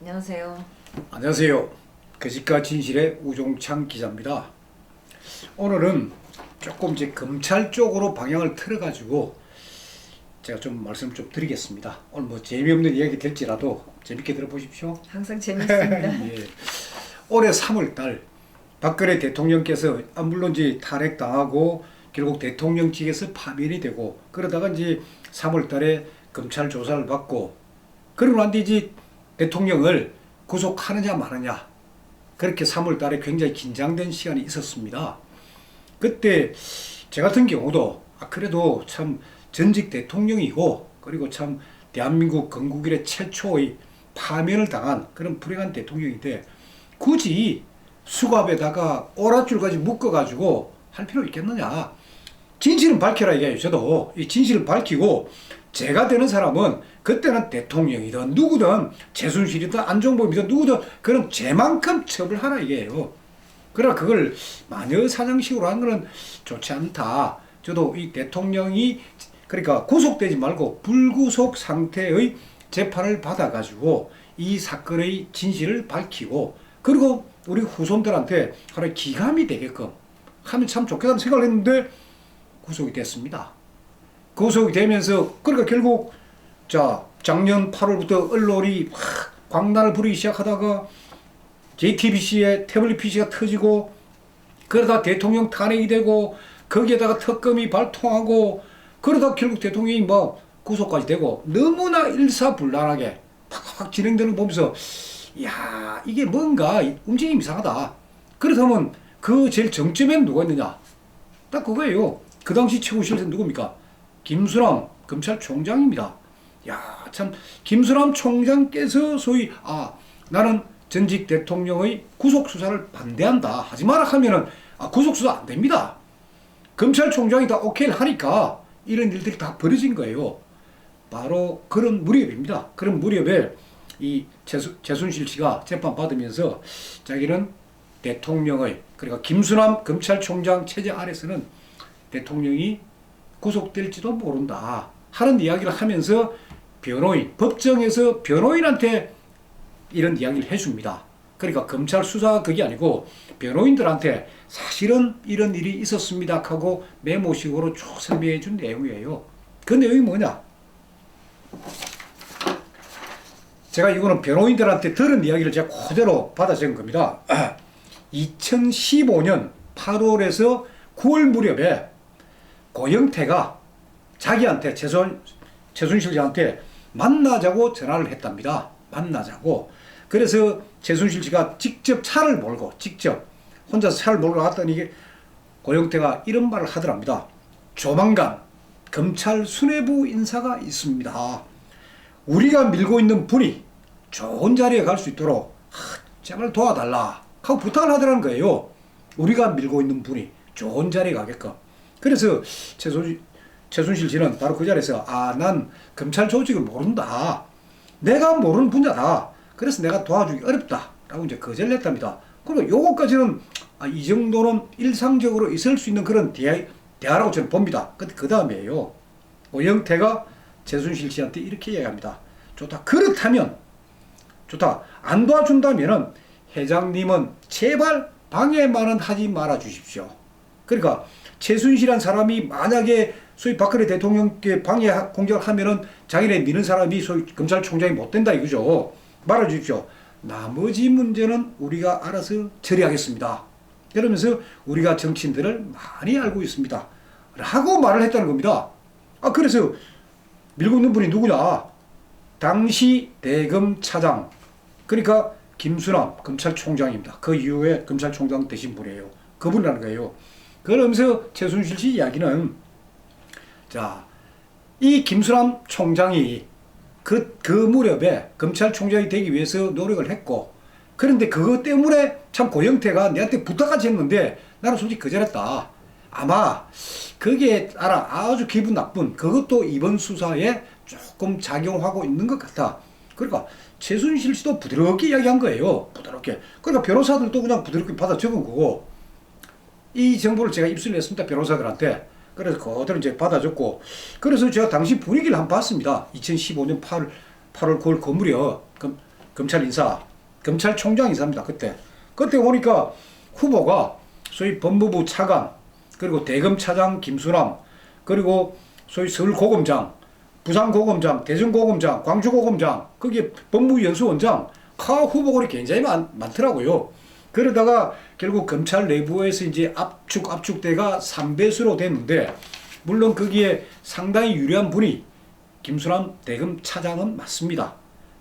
안녕하세요. 안녕하세요. 거짓과 진실의 우종창 기자입니다. 오늘은 조금 이제 검찰 쪽으로 방향을 틀어가지고 제가 좀 말씀 좀 드리겠습니다. 오늘 뭐 재미없는 이야기 될지라도 재밌게 들어보십시오. 항상 재밌습니다. 예. 올해 3월달 박근혜 대통령께서 아, 물론 이제 탄핵당하고 결국 대통령직에서 파면이 되고 그러다가 이제 3월달에 검찰 조사를 받고 그러고 난뒤 이제 대통령을 구속하느냐 마느냐 그렇게 3월 달에 굉장히 긴장된 시간이 있었습니다. 그때 제 같은 경우도 아 그래도 참 전직 대통령이고 그리고 참 대한민국 건국 이래 최초의 파면을 당한 그런 불행한 대통령인데 굳이 수갑에다가 오랏줄까지 묶어가지고 할 필요 있겠느냐. 진실은 밝혀라 이게요. 저도 이 진실을 밝히고 제가 되는 사람은 그때는 대통령이든 누구든 최순실이든 안종범이든 누구든 그럼 제만큼 처벌하라 이게요. 그러나 그걸 마녀 사냥식으로 하는 거는 좋지 않다. 저도 이 대통령이 그러니까 구속되지 말고 불구속 상태의 재판을 받아가지고 이 사건의 진실을 밝히고 그리고 우리 후손들한테 하나의 기감이 되게끔 하면 참 좋겠다는 생각을 했는데 구속이 됐습니다. 구속이 되면서 그러니까 결국 자 작년 8월부터 언론이 확 광란을 부리기 시작하다가 JTBC에 태블릿 PC가 터지고 그러다 대통령 탄핵이 되고 거기에다가 특검이 발통하고 그러다 결국 대통령이 뭐 구속까지 되고 너무나 일사불란하게 팍팍 진행되는 거 보면서 야 이게 뭔가 움직임이 이상하다. 그렇다면 그 제일 정점에는 누가 있느냐? 딱 그거예요. 그 당시 최고실세 누굽니까? 김수남 검찰총장입니다. 야, 참 김수남 총장께서 소위 아 나는 전직 대통령의 구속 수사를 반대한다. 하지 마라 하면은 아, 구속 수사 안 됩니다. 검찰총장이 다 오케이를 하니까 이런 일들이 다 벌어진 거예요. 바로 그런 무렵입니다. 그런 무렵에 이 최수, 최순실 씨가 재판 받으면서 자기는 대통령의 그러니까 김수남 검찰총장 체제 아래서는 대통령이 구속될지도 모른다 하는 이야기를 하면서 변호인 법정에서 변호인한테 이런 이야기를 해줍니다. 그러니까 검찰 수사 그게 아니고 변호인들한테 사실은 이런 일이 있었습니다 하고 메모식으로 쭉 설명해 준 내용이에요. 그 내용이 뭐냐? 제가 이거는 변호인들한테 들은 이야기를 제가 그대로 받아 적은 겁니다. 2015년 8월에서 9월 무렵에 고영태가 자기한테 최순, 최순실 씨한테 만나자고 전화를 했답니다. 만나자고. 그래서 최순실 씨가 직접 차를 몰고 직접 혼자서 차를 몰고 갔더니 이게 고영태가 이런 말을 하더랍니다. 조만간 검찰 수뇌부 인사가 있습니다. 우리가 밀고 있는 분이 좋은 자리에 갈 수 있도록 하, 제발 도와달라 하고 부탁을 하더라는 거예요. 우리가 밀고 있는 분이 좋은 자리에 가게끔. 그래서 최순실, 최순실 씨는 바로 그 자리에서 아, 난 검찰 조직을 모른다. 내가 모르는 분야다. 그래서 내가 도와주기 어렵다. 라고 이제 거절을 했답니다. 그리고 요거까지는 아, 이 정도는 일상적으로 있을 수 있는 그런 대화, 대화라고 저는 봅니다. 그 다음에요. 오영태가 최순실 씨한테 이렇게 이야기합니다. 좋다. 그렇다면, 좋다. 안 도와준다면은 회장님은 제발 방해만은 하지 말아 주십시오. 그러니까 최순실한 사람이 만약에 소위 박근혜 대통령께 방해 공격을 하면은 자기네 미는 사람이 소위 검찰총장이 못 된다 이거죠. 말아 주십시오. 나머지 문제는 우리가 알아서 처리하겠습니다. 그러면서 우리가 정치인들을 많이 알고 있습니다. 라고 말을 했다는 겁니다. 아, 그래서 밀고 있는 분이 누구냐? 당시 대검 차장, 그러니까 김수남 검찰총장입니다. 그 이후에 검찰총장 되신 분이에요. 그분이라는 거예요. 그러면서 최순실 씨 이야기는 자, 이 김수남 총장이 그, 그 무렵에 검찰총장이 되기 위해서 노력을 했고, 그런데 그것 때문에 참 고영태가 내한테 부탁까지 했는데 나는 솔직히 거절했다. 아마 그게 알아 아주 기분 나쁜 그것도 이번 수사에 조금 작용하고 있는 것 같아. 그러니까 최순실 씨도 부드럽게 이야기한 거예요. 부드럽게. 그러니까 변호사들도 그냥 부드럽게 받아 적은 거고 이 정보를 제가 입수를 했습니다. 변호사들한테. 그래서 그대로 이제 받아줬고 그래서 제가 당시 분위기를 한번 봤습니다. 2015년 8월 8월 9월 그 무렵 그, 검찰 인사, 검찰총장 인사입니다. 그때 그때 보니까 후보가 소위 법무부 차관 그리고 대검차장 김수남 그리고 소위 서울고검장, 부산고검장, 대전고검장, 광주고검장 거기에 법무연수원장 카 후보들이 굉장히 많, 많더라고요. 그러다가 결국 검찰 내부에서 이제 압축 압축대가 3배수로 됐는데 물론 거기에 상당히 유리한 분이 김수남 대검 차장은 맞습니다.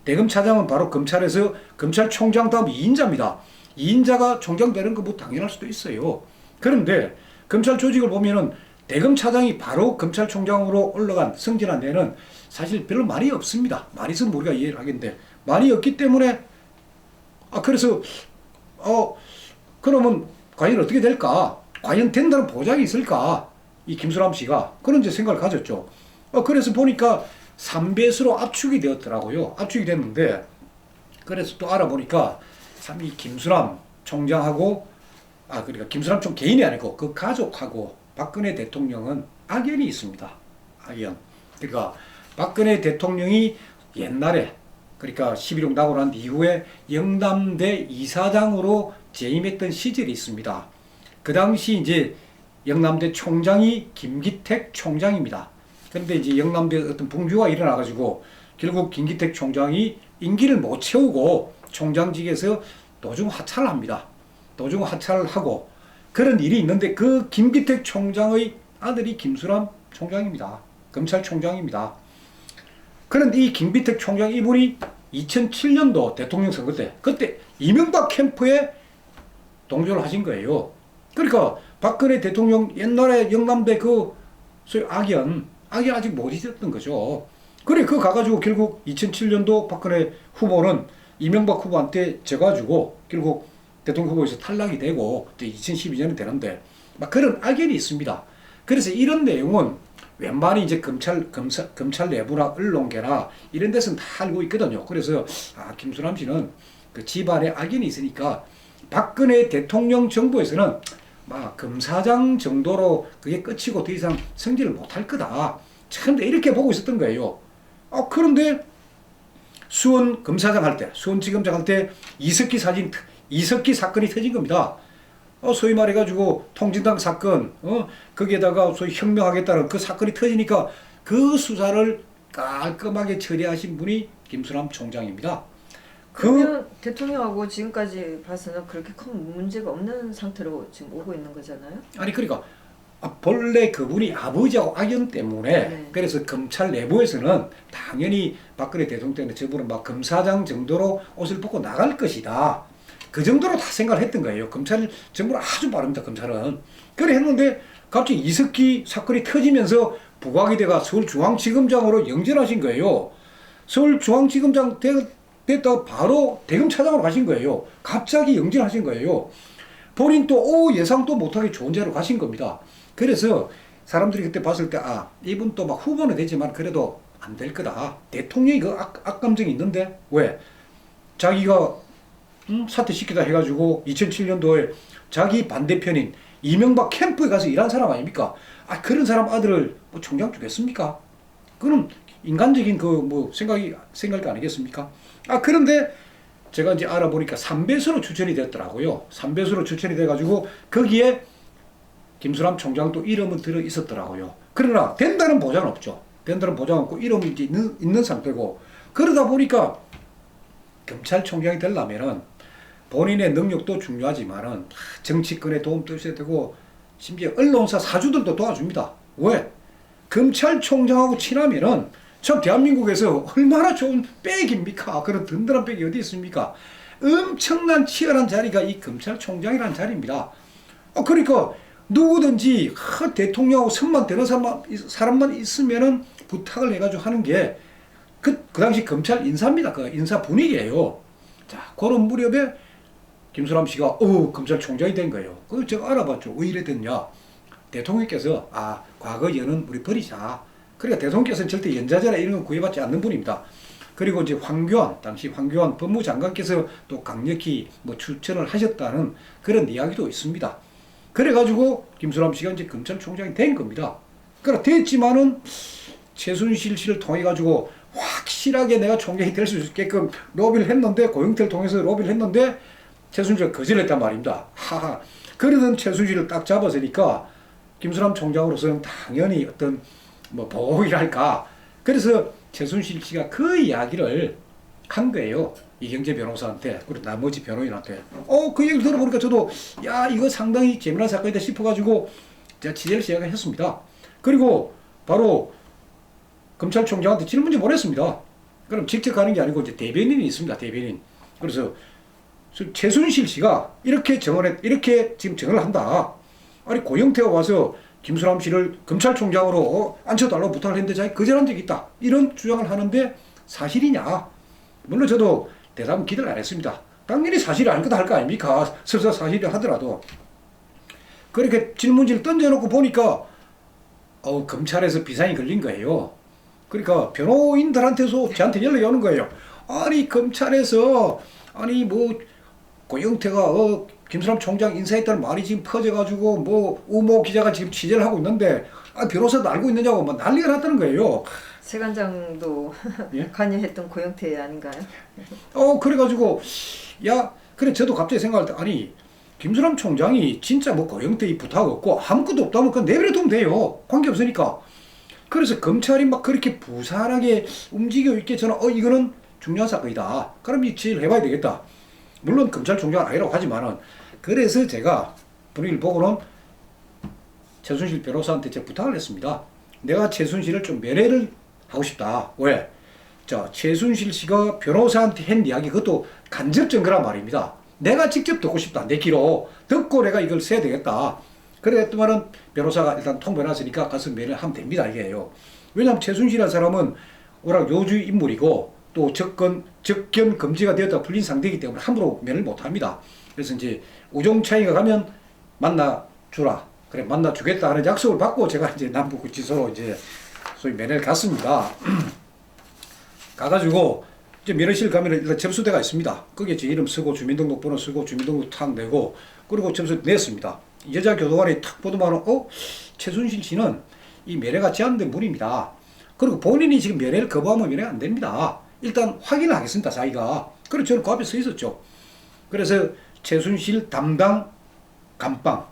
대검 차장은 바로 검찰에서 검찰총장 다음 2인자입니다. 2인자가 총장 되는 거뭐 당연할 수도 있어요. 그런데 검찰 조직을 보면은 대검 차장이 바로 검찰총장으로 올라간 승진한 데는 사실 별로 말이 없습니다. 말이 있으면 우리가 이해를 하겠는데 말이 없기 때문에 아 그래서 어 그러면 과연 어떻게 될까? 과연 된다는 보장이 있을까? 이 김수남 씨가 그런 이제 생각을 가졌죠. 어 그래서 보니까 3배수로 압축이 되었더라고요. 압축이 됐는데 그래서 또 알아보니까 참 이 김수남 총장하고 아 그러니까 김수남 총 개인이 아니고 그 가족하고 박근혜 대통령은 악연이 있습니다. 악연. 그러니까 박근혜 대통령이 옛날에 그러니까 11.6 나고 난 이후에 영남대 이사장으로 재임했던 시절이 있습니다. 그 당시 이제 영남대 총장이 김기택 총장입니다. 그런데 이제 영남대 어떤 붕괴가 일어나가지고 결국 김기택 총장이 임기를 못 채우고 총장직에서 도중 하차를 합니다. 도중 하차를 하고 그런 일이 있는데 그 김기택 총장의 아들이 김수남 총장입니다. 검찰총장입니다. 그런데 이 김기택 총장 이분이 2007년도 대통령 선거 때 그때 이명박 캠프에 동조를 하신 거예요. 그러니까 박근혜 대통령 옛날에 영남대 그 소위 악연 악연 아직 못 잊었던 거죠. 그래 그 가가지고 결국 2007년도 박근혜 후보는 이명박 후보한테 져가지고 결국 대통령 후보에서 탈락이 되고 2012년이 되는데 막 그런 악연이 있습니다. 그래서 이런 내용은 웬만히 이제 검찰 검사, 검찰 내부나 언론계나 이런 데서는 다 알고 있거든요. 그래서 아 김수남 씨는 그 집안에 악연이 있으니까 박근혜 대통령 정부에서는 막 검사장 정도로 그게 끝이고 더 이상 승진을 못할 거다. 처음에 이렇게 보고 있었던 거예요. 아 그런데 수원 검사장 할 때, 수원지검장 할 때 이석기 사진, 이석기 사건이 터진 겁니다. 어, 소위 말해가지고 통진당 사건, 어, 거기에다가 소위 혁명하겠다는 그 사건이 터지니까 그 수사를 깔끔하게 처리하신 분이 김수남 총장입니다. 그, 대통령하고 지금까지 봐서는 그렇게 큰 문제가 없는 상태로 지금 오고 있는 거잖아요. 아니, 그러니까, 아, 본래 그분이 아버지하고 악연 때문에 네. 그래서 검찰 내부에서는 당연히 박근혜 대통령 때문에 저분은 막 검사장 정도로 옷을 벗고 나갈 것이다. 그 정도로 다 생각을 했던 거예요. 검찰 정부는 아주 빠릅니다. 검찰은. 그래 했는데 갑자기 이석기 사건이 터지면서 부각이 돼가 서울중앙지검장으로 영전하신 거예요. 서울중앙지검장 되- 됐다가 바로 대검 차장으로 가신 거예요. 갑자기 영전하신 거예요. 본인 또 오, 예상도 못하게 좋은 자리로 가신 겁니다. 그래서 사람들이 그때 봤을 때 아, 이분 또 막 후보는 되지만 그래도 안 될 거다. 대통령이 그 악, 악감정이 있는데 왜? 자기가 음, 사퇴시키다 해가지고 2007년도에 자기 반대편인 이명박 캠프에 가서 일한 사람 아닙니까? 아 그런 사람 아들을 뭐 총장 주겠습니까? 그는 인간적인 그 뭐 생각이 생각이 아니겠습니까? 아 그런데 제가 이제 알아보니까 3배수로 추천이 됐더라고요. 3배수로 추천이 돼가지고 거기에 김수남 총장도 이름은 들어 있었더라고요. 그러나 된다는 보장은 없죠. 된다는 보장 없고 이름이 있는, 있는 상태고 그러다 보니까 검찰총장이 되려면은 본인의 능력도 중요하지만은 정치권에 도움도 있어야 되고 심지어 언론사 사주들도 도와줍니다. 왜? 검찰총장하고 친하면은 참 대한민국에서 얼마나 좋은 백입니까? 그런 든든한 백이 어디 있습니까? 엄청난 치열한 자리가 이 검찰총장이라는 자리입니다. 어, 그러니까 누구든지 하, 대통령하고 선만 되는 사람만, 사람만 있으면은 부탁을 해가지고 하는 게 그, 그 당시 검찰 인사입니다. 그 인사 분위기예요. 자, 그런 무렵에 김수남 씨가 어 검찰총장이 된 거예요. 그걸 제가 알아봤죠. 왜 이래 됐냐? 대통령께서 아 과거 연은 우리 버리자. 그러니까 대통령께서는 절대 연좌제나 이런 거 구애받지 않는 분입니다. 그리고 이제 황교안 당시 황교안 법무장관께서 또 강력히 뭐 추천을 하셨다는 그런 이야기도 있습니다. 그래가지고 김수남 씨가 이제 검찰총장이 된 겁니다. 그러니까 됐지만은 최순실 씨를 통해 가지고 확실하게 내가 총장이 될 수 있게끔 로비를 했는데 고영태를 통해서 로비를 했는데 최순실가 거절했단 말입니다. 하하. 그러던 최순실을 딱 잡았으니까 김수남 총장으로서는 당연히 어떤 뭐 보복이랄까. 그래서 최순실 씨가 그 이야기를 한 거예요. 이경재 변호사한테 그리고 나머지 변호인한테. 어그 얘기를 들어보니까 저도 야 이거 상당히 재미난 사건이다 싶어가지고 제가 취재를 시작했습니다. 그리고 바로 검찰총장한테 질문지 보냈습니다. 그럼 직접 가는 게 아니고 이제 대변인이 있습니다. 대변인. 그래서 최순실 씨가 이렇게 정언했 이렇게 지금 정을 한다. 아니 고영태가 와서 김수남 씨를 검찰총장으로 어, 앉혀달라고 부탁을 했는데 자기 거절한 적이 있다. 이런 주장을 하는데 사실이냐? 물론 저도 대답은 기대를 안 했습니다. 당연히 사실이 아닐 거다 할 거 아닙니까? 설사 사실이 하더라도. 그렇게 질문지를 던져놓고 보니까 어, 검찰에서 비상이 걸린 거예요. 그러니까 변호인들한테서 저한테 연락이 오는 거예요. 아니 검찰에서 아니 뭐 고영태가 어 김수남 총장 인사했다는 말이 지금 퍼져가지고 뭐 우모 기자가 지금 취재를 하고 있는데 아 변호사도 알고 있느냐고 막 난리가 났다는 거예요. 세관장도 예? 관여했던 고영태 아닌가요? 어 그래가지고 야 그래 저도 갑자기 생각할 때 아니 김수남 총장이 진짜 뭐 고영태 이 부탁 없고 아무것도 없다면 그냥 내버려 두면 돼요 관계 없으니까 그래서 검찰이 막 그렇게 부산하게 움직여 있게 저는 어 이거는 중요한 사건이다 그럼 이 취재를 해봐야 되겠다 물론 검찰총장은 아니라고 하지만은 그래서 제가 분위기를 보고는 최순실 변호사한테 제가 부탁을 했습니다 내가 최순실을 좀 면회를 하고 싶다 왜? 자, 최순실 씨가 변호사한테 한 이야기 그것도 간접 증거란 말입니다. 내가 직접 듣고 싶다. 내 귀로 듣고 내가 이걸 써야 되겠다. 그랬더만은 변호사가 일단 통보해놨으니까 가서 면을 하면 됩니다. 이게요. 왜냐하면 최순실이라는 사람은 워낙 요주의 인물이고 또 접근, 접견 금지가 되었다 풀린 상태이기 때문에 함부로 면을 못합니다. 그래서 이제 우종차이가 가면 만나 주라. 그래 만나 주겠다 하는 약속을 받고 제가 이제 남북구치소로 이제 소위 면회를 갔습니다. 가가지고 이제 면허실 가면 일단 접수대가 있습니다. 거기에 제 이름 쓰고 주민등록번호 쓰고 주민등록 탁 내고 그리고 접수 냈습니다. 여자 교도관이 탁 보더만은 어 최순실 씨는 이 면회가 제한된 분입니다. 그리고 본인이 지금 면회를 거부하면 면회 안 됩니다. 일단 확인을 하겠습니다. 자기가. 그래서 저는 그 앞에 서 있었죠. 그래서 최순실 담당 감방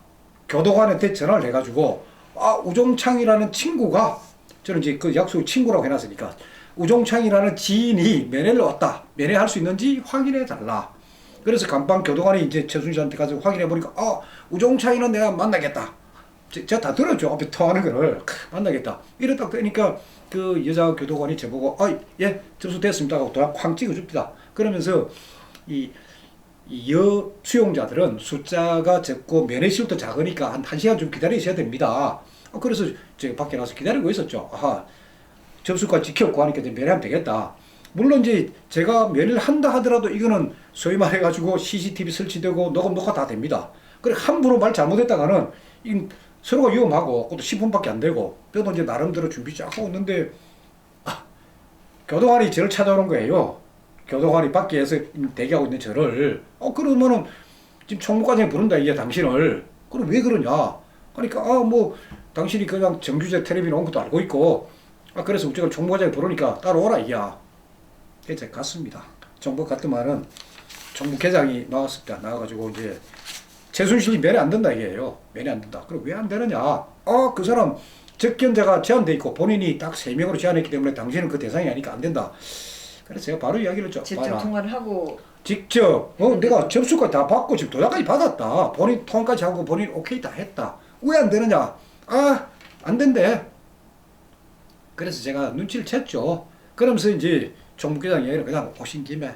교도관한테 전화를 해가지고 아 우종창이라는 친구가 저는 이제 그 약속 친구라고 해놨으니까 우종창이라는 지인이 면회를 왔다 면회할 수 있는지 확인해 달라. 그래서 감방 교도관이 이제 최순실한테 가서 확인해 보니까 아 우종창이는 내가 만나겠다. 제- 제가 다 들었죠 앞에 통하는 거를 크, 만나겠다. 이래 딱 되니까 그 여자 교도관이 저보고 아예 접수됐습니다 하고 도장 쾅 찍어줍니다. 그러면서 이 이 여 수용자들은 숫자가 적고 면회실도 작으니까 한 1시간 좀 기다리셔야 됩니다. 어, 그래서 제가 밖에 나서 기다리고 있었죠. 아하, 접수까지 지켰고 하니까 이제 면회하면 되겠다. 물론 이제 제가 면회를 한다 하더라도 이거는 소위 말해가지고 CCTV 설치되고 녹음 녹화 다 됩니다. 그래 함부로 말 잘못했다가는 이 서로가 위험하고 그것도 10분밖에 안 되고 그래도 이제 나름대로 준비 쫙 하고 있는데 아, 교도관이 저를 찾아오는 거예요. 교도관이 밖에서 대기하고 있는 저를. 어 그러면은 지금 총무과장이 부른다 이게 당신을. 그럼 왜 그러냐? 그러니까 아 뭐 당신이 그냥 정규제 텔레비전 온 것도 알고 있고. 아 그래서 우리가 총무과장이 부르니까 따라오라 이야. 그래서 제가 갔습니다. 정부 갔더만은 정부회장이 나왔습니다 나와가지고 이제 최순실이 면회 안 된다 이게요. 면회 안 된다. 그럼 왜 안 되느냐? 아 그 사람 접견자가 제한돼 있고 본인이 딱 세 명으로 제한했기 때문에 당신은 그 대상이 아니까 안 된다. 그래서 제가 바로 이야기를 좀 직접 봐라. 통화를 하고. 직접. 어 내가 접수까지 다 받고 지금 도장까지 받았다. 본인 통까지 하고 본인 오케이 다 했다. 왜 안 되느냐? 아 안 된대. 그래서 제가 눈치를 챘죠. 그러면서 이제 총무회장 얘기를 그냥 오신 김에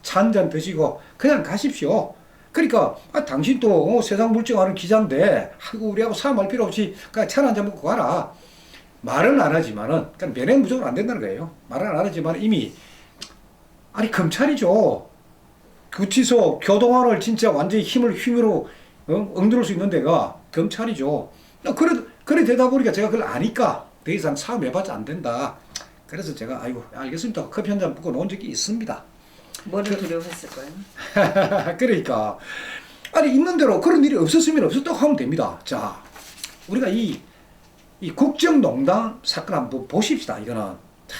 차한잔 드시고 그냥 가십시오 그러니까 아 당신 또 어, 세상 물정하는 기자인데 하고 우리하고 싸움할 필요 없이 그냥 차한잔 먹고 가라 말은 안 하지만은 그냥 면회 무조건 안 된다는 거예요 말은 안 하지만 이미 아니 검찰이죠 구치소 교도관을 진짜 완전히 힘을 힘으로 어? 엉들을 수 있는 데가 검찰이죠. 나 그래 그래 되다 보니까 제가 그걸 아니까 더 이상 싸움해봤자 안 된다. 그래서 제가 아이고 알겠습니다. 커피 한잔 먹고 놓은 적이 있습니다. 뭐를 두려워했을까요? 그러니까 아니 있는 대로 그런 일이 없었으면 없었다고 하면 됩니다. 자 우리가 이 이 국정농단 사건 한번 보십시다. 이거는 차,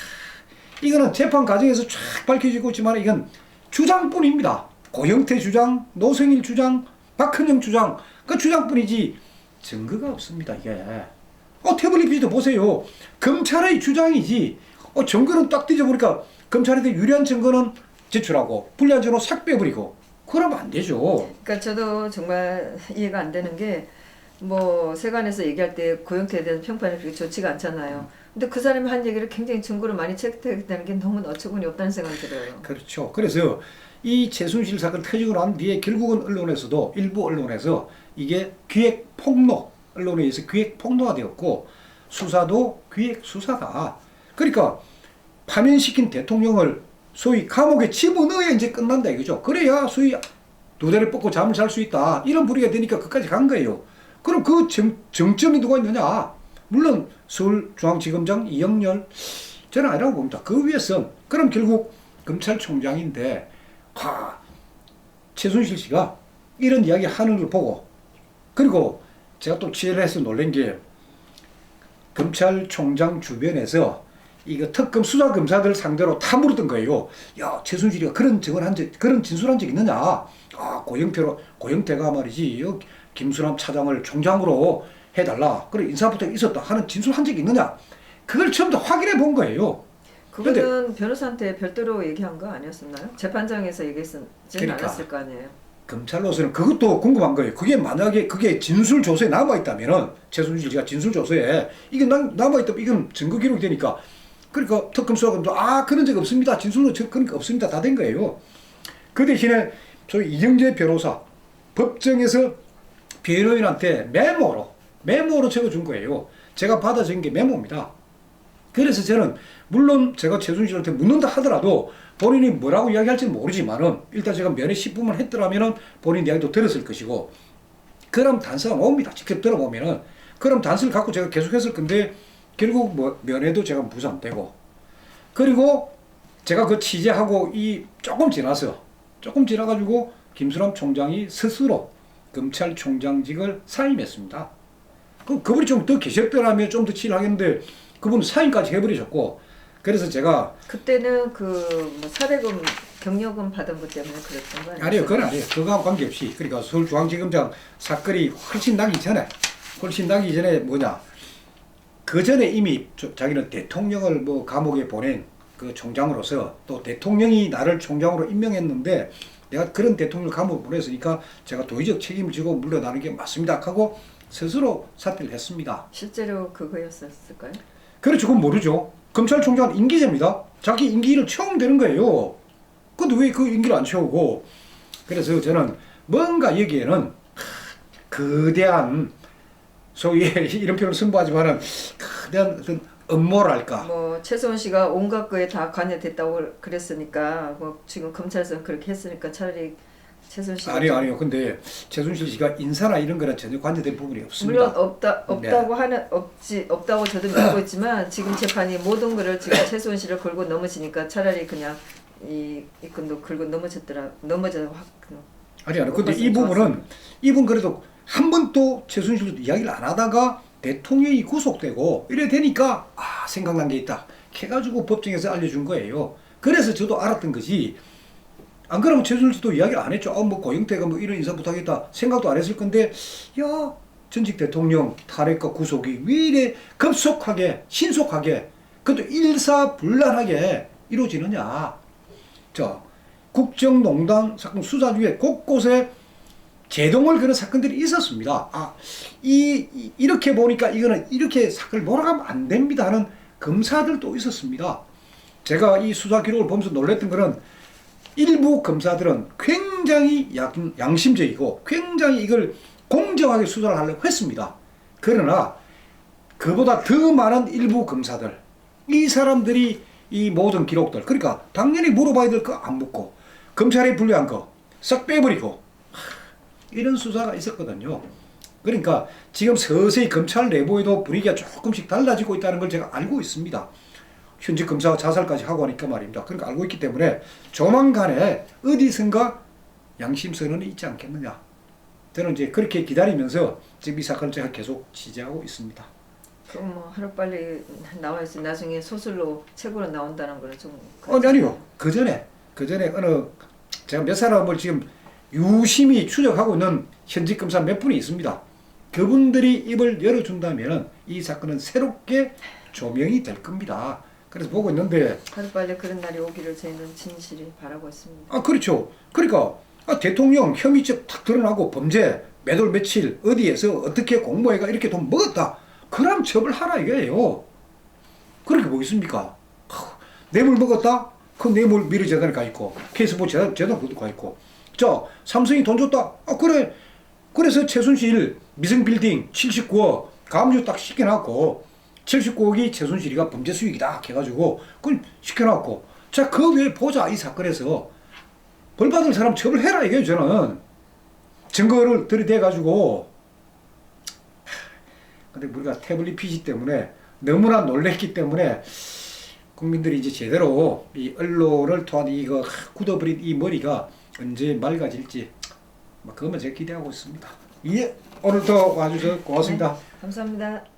이거는 재판 과정에서 쫙 밝혀지고 있지만 이건 주장뿐입니다. 고영태 주장, 노승일 주장, 박헌영 주장 그 주장뿐이지 증거가 없습니다. 이게 어 태블릿 비디오 보세요. 검찰의 주장이지 어 증거는 딱 뒤져보니까 검찰한테 유리한 증거는 제출하고 증거는 싹 빼버리고 그러면 안 되죠. 그러니까 저도 정말 이해가 안 되는 게 뭐 세관에서 얘기할 때 고영태에 대한 평판이 그렇게 좋지가 않잖아요. 근데 그 사람이 한 얘기를 굉장히 증거를 많이 채택했다는 게 너무 어처구니 없다는 생각이 들어요. 그렇죠. 그래서 이 최순실 사건 터지고 난 뒤에 결국은 언론에서도 일부 언론에서 이게 기획 폭로 언론에 의해서 기획 폭로가 되었고 수사도 기획 수사다. 그러니까 파면시킨 대통령을 소위 감옥에 집어넣어야 이제 끝난다 이거죠. 그래야 소위 두 대를 뻗고 잠을 잘 수 있다. 이런 분위기가 되니까 끝까지 간 거예요. 그럼 그 정, 정점이 누가 있느냐? 물론 서울중앙지검장 이영렬 저는 아니라고 봅니다. 그 위에선 그럼 결국 검찰총장인데 하, 최순실 씨가 이런 이야기 하는 걸 보고 그리고 제가 또 취재를 해서 놀란 게 검찰총장 주변에서 이거 특검 수사 검사들 상대로 다 물었던 거예요. 야 최순실이가 그런 증언한 적 그런 진술한 적 있느냐? 아 고영태로 고영태가 말이지 여 김수남 차장을 총장으로 해달라. 그래 인사부터 있었다 하는 진술한 적 있느냐? 그걸 처음부터 확인해 본 거예요. 그거는 변호사한테 별도로 얘기한 거 아니었었나요? 재판장에서 얘기했지는 그러니까. 않았을 거 아니에요. 검찰로서는 그것도 궁금한 거예요. 그게 만약에 그게 진술 조서에 남아 있다면은 최순실 씨가 진술 조서에 이게 남- 남아 있다 이건 증거 기록이 되니까 그러니까 특검 수사관도 아 그런 적 없습니다. 진술로 저- 그러니까 없습니다. 다 된 거예요. 그 대신에 소위 이정재 변호사 법정에서 변호인한테 메모로 메모로 적어준 거예요. 제가 받아 적은 게 메모입니다. 그래서 저는 물론 제가 최순실한테 묻는다 하더라도 본인이 뭐라고 이야기할지는 모르지만은 일단 제가 면회 10분만 했더라면은 본인 이야기도 들었을 것이고 그럼 단서가 옵니다. 직접 들어보면은 그럼 단서를 갖고 제가 계속했을 건데 결국 뭐 면회도 제가 무산 되고. 그리고 제가 그 취재하고 이 조금 지나서 조금 지나가지고 김수남 총장이 스스로 검찰총장직을 사임했습니다. 그 그분이 좀 더 계셨더라면 좀더 치료하겠는데 그분 사임까지 해버리셨고. 그래서 제가 그때는 그뭐 사대금 경력금 받은 것 때문에 그랬던 거 아니에요? 아니요 그건 아니에요. 그거하고 관계없이. 그러니까 서울중앙지검장 사건이 훨씬 나기 전에 훨씬 나기 전에 뭐냐 그 전에 이미 저- 자기는 대통령을 뭐 감옥에 보낸 그 총장으로서 또 대통령이 나를 총장으로 임명했는데 내가 그런 대통령을 감옥에 보냈으니까 제가 도의적 책임을 지고 물러나는 게 맞습니다 하고 스스로 사퇴를 했습니다. 실제로 그거였었을까요? 그렇죠. 그건 모르죠. 검찰총장은 임기제입니다. 자기 임기를 채우면 되는 거예요. 근데 왜 그 임기를 안 채우고? 그래서 저는 뭔가 여기에는 하, 거대한 소위 이런 표현을 선보하지만은 거대한 어떤 음모랄까. 뭐 최소원 씨가 온갖 거에 다 관여됐다고 그랬으니까 뭐 지금 검찰에서 그렇게 했으니까 차라리 최소원 씨가 아니요, 좀- 아니요. 근데 최순실 씨가 인사나 이런 거는 전혀 관여된 부분이 없습니다. 물론 없다 없다고 하는 없지 없다고 저도 믿고 있지만 지금 재판이 모든 거를 지금 최소원 씨를 걸고 넘어지니까 차라리 그냥 이 이건도 걸고 넘어졌더라 넘어져 확 그- 아니 아니 근데 이 부분은 이분 그래도 한 번도 최순실도 이야기를 안 하다가 대통령이 구속되고 이래 되니까 아 생각난 게 있다. 해가지고 법정에서 알려준 거예요. 그래서 저도 알았던 거지. 안 그러면 최순실도 이야기를 안 했죠. 아뭐 고영태가 뭐 이런 인사 부탁했다 생각도 안 했을 건데 야 전직 대통령 탄핵과 구속이 왜 이래 급속하게 신속하게 그것도 일사불란하게 이루어지느냐. 자 국정농단 사건 수사 중에 곳곳에 제동을 그런 사건들이 있었습니다. 아, 이, 이- 이렇게 보니까 이거는 이렇게 사건을 몰아가면 안 됩니다 하는 검사들도 있었습니다. 제가 이 수사 기록을 보면서 놀랬던 거는 일부 검사들은 굉장히 양, 양심적이고 굉장히 이걸 공정하게 수사를 하려고 했습니다. 그러나 그보다 더 많은 일부 검사들 이 사람들이 이 모든 기록들 그러니까 당연히 물어봐야 될 거 안 묻고 검찰에 불리한 거 싹 빼버리고 하, 이런 수사가 있었거든요. 그러니까 지금 서서히 검찰 내부에도 분위기가 조금씩 달라지고 있다는 걸 제가 알고 있습니다. 현직 검사가 자살까지 하고 하니까 말입니다. 그러니까 알고 있기 때문에 조만간에 어디선가 양심 선언이 있지 않겠느냐. 저는 이제 그렇게 기다리면서 지금 이 사건을 제가 계속 취재하고 있습니다. 그럼 뭐 하루 빨리 나와야지. 나중에 소설로 책으로 나온다는 거는 좀. 아니 아니요. 그 전에 그 전에 어느 제가 몇 사람을 지금 유심히 추적하고 있는 현직 검사 몇 분이 있습니다. 그분들이 입을 열어준다면 이 사건은 새롭게 조명이 될 겁니다. 그래서 보고 있는데 하루 빨리 그런 날이 오기를 저희는 진실이 바라고 있습니다. 아 그렇죠. 그러니까 아, 대통령 혐의적 탁 드러나고 범죄 매돌 며칠 어디에서 어떻게 공모해가 이렇게 돈 먹었다. 그럼 처벌하라 이거예요. 그렇게 보겠습니까? 하, 뇌물 먹었다? 그 뇌물 미르 재단에 가 있고 케이스보 재단 재단 그것도 가 있고. 자 삼성이 돈 줬다. 아 그래. 그래서 최순실 미성빌딩 79억 가압류 딱 시켜놨고 79억이 최순실이가 범죄 수익이다 해가지고 그걸 시켜놨고 자 그 외에 보자 이 사건에서 벌 받을 사람 처벌해라 이거예요 저는 증거를 들이대 가지고 근데 우리가 태블릿 PC 때문에 너무나 놀랬기 때문에 국민들이 이제 제대로 이 언론을 통한 이거 굳어버린 이 머리가 언제 맑아질지 뭐 그것만 제가 기대하고 있습니다. 예 오늘도 와주셔서 고맙습니다. 감사합니다.